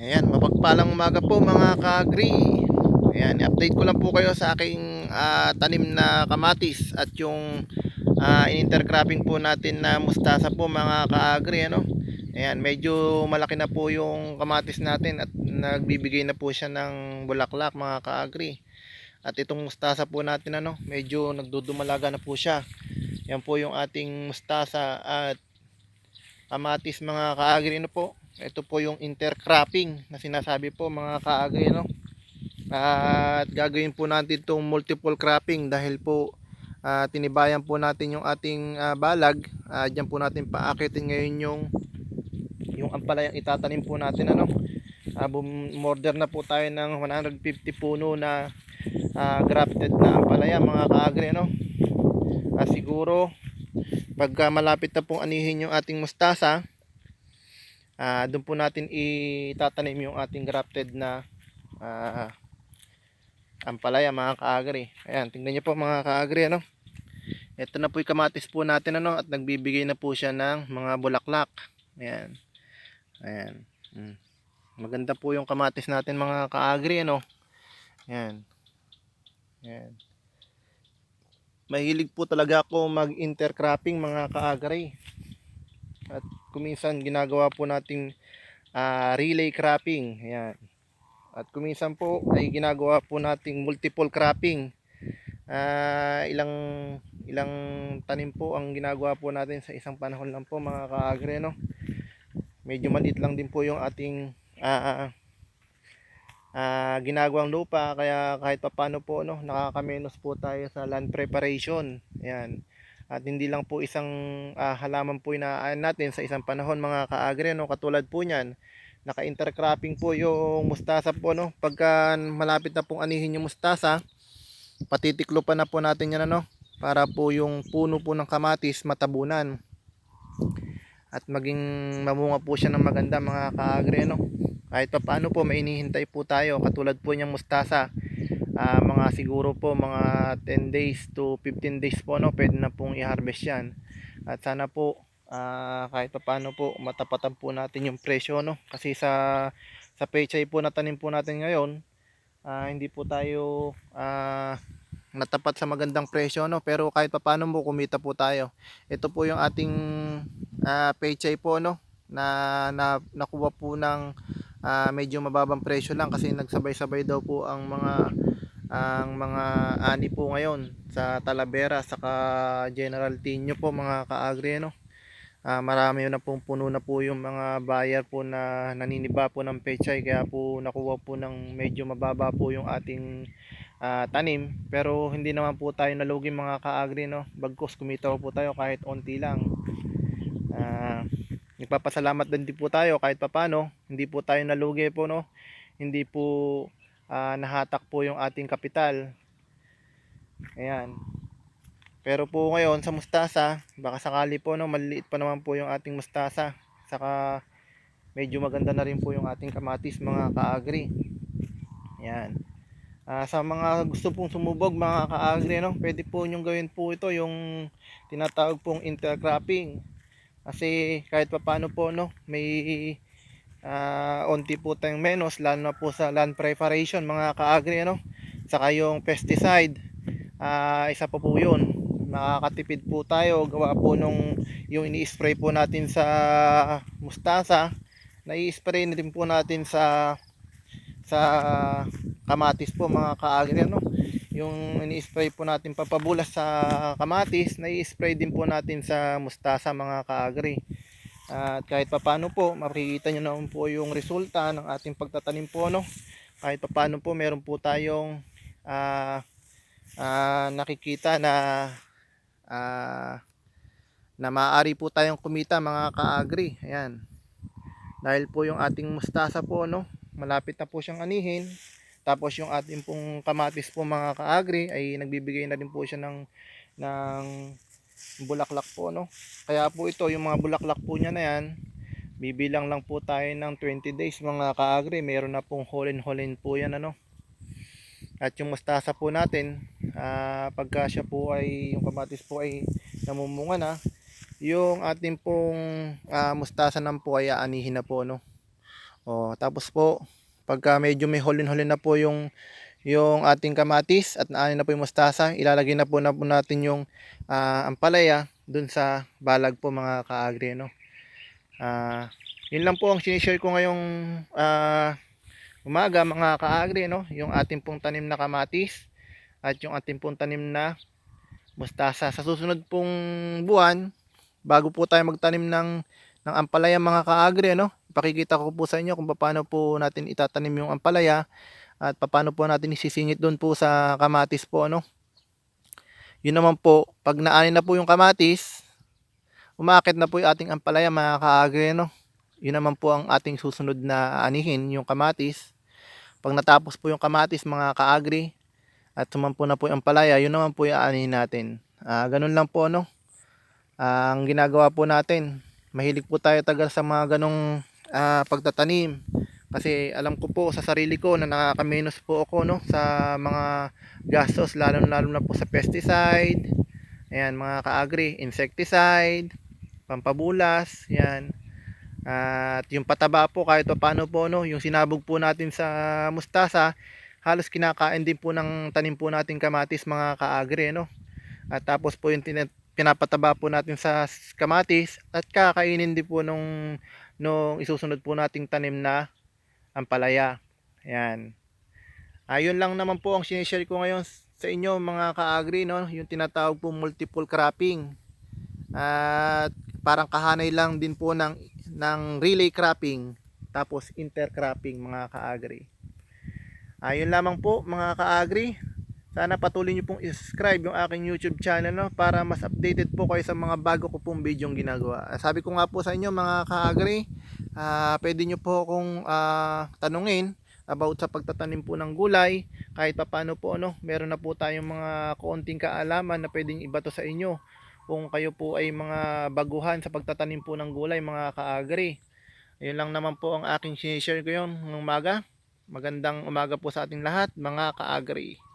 Ayan, mapagpalang umaga po mga ka-agri. Ayan, update ko lang po kayo sa aking ah, tanim na kamatis at yung ah, intercropping po natin na mustasa po mga ka-agri. Ano? Ayan, medyo malaki na po yung kamatis natin at nagbibigay na po siya ng bulaklak mga ka-agri. At itong mustasa po natin ano, medyo nagdudumalaga na po siya. Yan po yung ating mustasa at kamatis mga ka-agri ano po. Ito po yung intercropping na sinasabi po mga kaagay no. At gagawin po natin itong multiple cropping dahil po ah, tinibayan po natin yung ating ah, balag. Ah, Diyan po natin paakitin ngayon yung yung ampalayang itatanim po natin ano. Uh, bumorder na po tayo ng 150 puno na ah, grafted na ampalaya mga kaagri no. Ah, siguro pagka malapit na pong anihin yung ating mustasa, Ah, doon po natin itatanim yung ating grafted na ah, ampalaya mga kaagri. Ayan, tingnan niyo po mga kaagri ano. Ito na po yung kamatis po natin ano at nagbibigay na po siya ng mga bulaklak. Ayan. Ayan. Mm. Maganda po yung kamatis natin mga kaagri ano. Ayan. Ayan. Mahilig po talaga ako mag-intercropping mga kaagri. At kuminsan ginagawa po nating ah, relay cropping. Ayan. At kuminsan po ay ginagawa po nating multiple cropping. Ah, ilang ilang tanim po ang ginagawa po natin sa isang panahon lang po mga kaagre no. Medyo maliit lang din po yung ating ah, ah, ginagawang lupa kaya kahit papano po no nakakamenos po tayo sa land preparation. Ayan. At hindi lang po isang ah, halaman po inaan natin sa isang panahon mga kaagre no katulad po niyan. Naka-intercropping po yung mustasa po no pagka malapit na pong anihin yung mustasa patitiklo pa na po natin yan ano para po yung puno po ng kamatis matabunan. At maging mamunga po siya ng maganda mga kaagre no kahit pa paano po mainihintay po tayo katulad po niyang mustasa ah, mga siguro po mga 10 days to 15 days po no pwede na pong i-harvest yan. At sana po ah, kahit pa paano po matapatan po natin yung presyo no. Kasi sa sa pechay po na tanim po natin ngayon ah, hindi po tayo ah, natapat sa magandang presyo no. Pero kahit pa paano mo kumita po tayo. Ito po yung ating ah, pechay po no na, na nakuha po ng ah, medyo mababang presyo lang kasi nagsabay-sabay daw po ang mga ang mga ani po ngayon sa Talavera saka General Tinio po mga kaagri no. Ah, marami na pong puno na po yung mga buyer po na naniniba po ng pechay kaya po nakuha po ng medyo mababa po yung ating ah, tanim pero hindi naman po tayo nalugi mga kaagri no. Bagkus kumita po tayo kahit onti lang. Ah, nagpapasalamat din din po tayo kahit papano hindi po tayo nalugi po no. Hindi po ah, nahatak po yung ating kapital. Ayan. Pero po ngayon sa mustasa, baka sakali po no, maliliit pa naman po yung ating mustasa. Saka medyo maganda na rin po yung ating kamatis mga kaagri. Ayan. Ah, sa mga gusto pong sumubog mga kaagri no, pwede po nyong gawin po ito yung tinatawag pong intercropping. Kasi kahit papaano po no, may ah onti po tayong menos lalo na po sa land preparation mga kaagri ano saka yung pesticide. Ah isa pa po yun. Makakatipid po tayo. Gawa po nung yung ini-spray po natin sa mustasa na i-spray na din po natin sa sa kamatis po mga kaagri ano yung ini-spray po natin papabulas sa kamatis na i-spray din po natin sa mustasa mga kaagri at kahit papano po, makikita nyo naman po yung resulta ng ating pagtatanim po. No? Kahit papano po, meron po tayong ah, ah, nakikita na ah, na maaari po tayong kumita mga kaagri. Ayan. Dahil po yung ating mustasa po, no? malapit na po siyang anihin. Tapos yung ating pong kamatis po mga kaagri ay nagbibigay na din po siya ng ng bulaklak po no. Kaya po ito yung mga bulaklak po niya na yan bibilang lang po tayo ng 20 days mga kaagri. Meron na pong holin-holin po yan ano. At yung mustasa po natin ah, pagka siya po ay yung kamatis po ay namumunga na yung ating pong ah, mustasa naman po ay aanihin na po no. O, tapos po, pagka medyo may hulin-hulin na po yung yung ating kamatis at naanin na po yung mustasa, ilalagay na po na po natin yung ah, ampalaya dun sa balag po mga kaagri. No? Ah, yun lang po ang sinishare ko ngayong ah, umaga mga kaagri. No? Yung ating pong tanim na kamatis at yung ating pong tanim na mustasa. Sa susunod pong buwan, bago po tayo magtanim ng, ng ampalaya mga kaagri, no? Ipakikita ko po sa inyo kung paano po natin itatanim yung ampalaya at paano po natin isisingit doon po sa kamatis po, no? Yun naman po, pag naanin na po yung kamatis, umakit na po yung ating ampalaya mga kaagri, no? Yun naman po ang ating susunod na anihin, yung kamatis. Pag natapos po yung kamatis mga kaagri, at sumampo na po yung ampalaya, yun naman po yung aanihin natin. Ah, ganun lang po, no? Ah, ang ginagawa po natin, mahilig po tayo tagal sa mga ganong ah, pagtatanim. Kasi alam ko po sa sarili ko na nakakaminos po ako no sa mga gastos lalo lalo na po sa pesticide. Ayan mga kaagri, insecticide, pampabulas, yan. At yung pataba po kahit pa paano po no, yung sinabog po natin sa mustasa, halos kinakain din po ng tanim po natin kamatis mga kaagri no. At tapos po yung pinapataba po natin sa kamatis at kakainin din po nung nung isusunod po nating tanim na ampalaya. Ayan. Ayun lang naman po ang sinishare ko ngayon sa inyo mga kaagri no, yung tinatawag po multiple cropping. At parang kahanay lang din po ng ng relay cropping tapos intercropping mga kaagri. Ayun lamang po mga kaagri. Sana patuloy niyo pong i-subscribe yung aking YouTube channel no para mas updated po kayo sa mga bago ko pong video ginagawa. Ah, Sabi ko nga po sa inyo mga kaagri, ah pwede niyo po akong ah, tanungin about sa pagtatanim po ng gulay kahit papaano po ano, meron na po tayong mga konting kaalaman na pwedeng ibato sa inyo kung kayo po ay mga baguhan sa pagtatanim po ng gulay mga kaagri. Ayun lang naman po ang aking sinishare ko yun ng umaga. Magandang umaga po sa ating lahat mga kaagri.